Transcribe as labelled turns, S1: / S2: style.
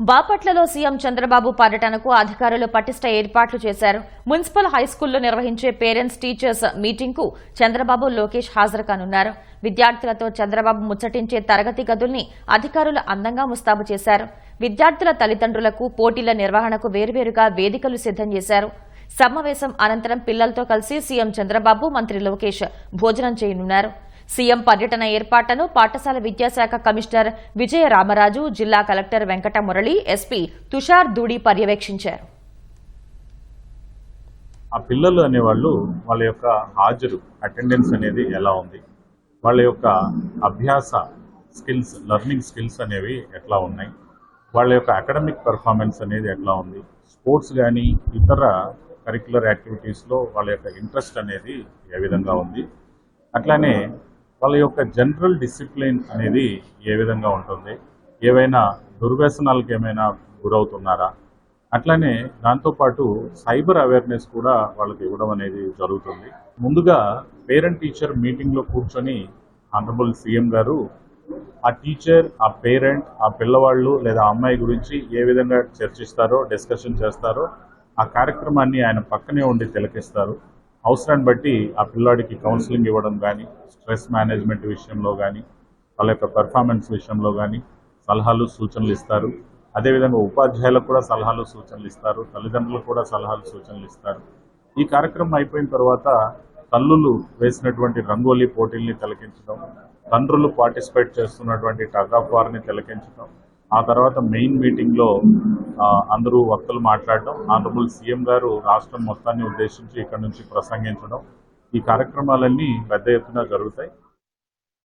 S1: బాపట్లలో సీఎం చంద్రబాబు పర్యటనకు అధికారులు పటిష్ట ఏర్పాట్లు చేశారు. మున్సిపల్ హైస్కూల్లో నిర్వహించే పేరెంట్స్ టీచర్స్ మీటింగ్కు చంద్రబాబు లోకేష్ హాజరు కానున్నారు. విద్యార్థులతో చంద్రబాబు ముచ్చటించే తరగతి గదుల్ని అధికారులు అందంగా ముస్తాబు చేశారు. విద్యార్థుల తల్లిదండ్రులకు పోటీల నిర్వహణకు వేర్వేరుగా వేదికలు సిద్ధం చేశారు. సమావేశం అనంతరం పిల్లలతో కలిసి సీఎం చంద్రబాబు మంత్రి లోకేష్ భోజనం చేయనున్నారు. సీఎం పర్యటన ఏర్పాట్లను పాఠశాల విద్యాశాఖ కమిషనర్ విజయ రామరాజు జిల్లా కలెక్టర్ వెంకట మురళి ఎస్పీ తుషార్ దూడి పర్యవేక్షించారు.
S2: ఆ పిల్లలు అనేవాళ్ళు వాళ్ళ యొక్క హాజరు అటెండెన్స్ అనేది ఎలా ఉంది? వాళ్ళ యొక్క అభ్యాస స్కిల్స్ లెర్నింగ్ స్కిల్స్ అనేవి ఎట్లా ఉన్నాయి? వాళ్ళ యొక్క అకాడమిక్ పెర్ఫార్మెన్స్ అనేది ఎట్లా ఉంది? స్పోర్ట్స్ కానీ ఇతర కరిక్యులర్ యాక్టివిటీస్లో వాళ్ళ యొక్క ఇంట్రెస్ట్ అనేది ఏ విధంగా ఉంది? అట్లానే వాళ్ళ యొక్క జనరల్ డిసిప్లిన్ అనేది ఏ విధంగా ఉంటుంది? ఏవైనా దుర్వ్యసనాలకు ఏమైనా గురవుతున్నారా? అట్లానే దాంతోపాటు సైబర్ అవేర్నెస్ కూడా వాళ్ళకి ఇవ్వడం అనేది జరుగుతుంది. ముందుగా పేరెంట్ టీచర్ మీటింగ్లో కూర్చొని ఆనరబుల్ సీఎం గారు ఆ టీచర్ ఆ పేరెంట్ ఆ పిల్లవాళ్ళు లేదా అమ్మాయి గురించి ఏ విధంగా చర్చిస్తారో డిస్కషన్ చేస్తారో ఆ కార్యక్రమాన్ని ఆయన పక్కనే ఉండి తిలకిస్తారు. అవసరాన్ని బట్టి ఆ పిల్లాడికి కౌన్సిలింగ్ ఇవ్వడం కానీ స్ట్రెస్ మేనేజ్మెంట్ విషయంలో కానీ వాళ్ళ యొక్క పెర్ఫార్మెన్స్ విషయంలో కానీ సలహాలు సూచనలు ఇస్తారు. అదేవిధంగా ఉపాధ్యాయులకు కూడా సలహాలు సూచనలు ఇస్తారు. తల్లిదండ్రులకు కూడా సలహాలు సూచనలు ఇస్తారు. ఈ కార్యక్రమం అయిపోయిన తర్వాత తల్లులు వేసినటువంటి రంగోలీ పోటీల్ని తిలకించడం తండ్రులు పార్టిసిపేట్ చేస్తున్నటువంటి టగ్ ఆఫ్ వార్ని తిలకించడం ఆ తర్వాత మెయిన్ మీటింగ్లో అందరూ వక్తలు మాట్లాడడం ఆనరబుల్ సీఎం గారు రాష్ట్రం మొత్తాన్ని ఉద్దేశించి ఇక్కడ నుంచి ప్రసంగించడం ఈ కార్యక్రమాలన్నీ పెద్ద ఎత్తున జరుగుతాయి.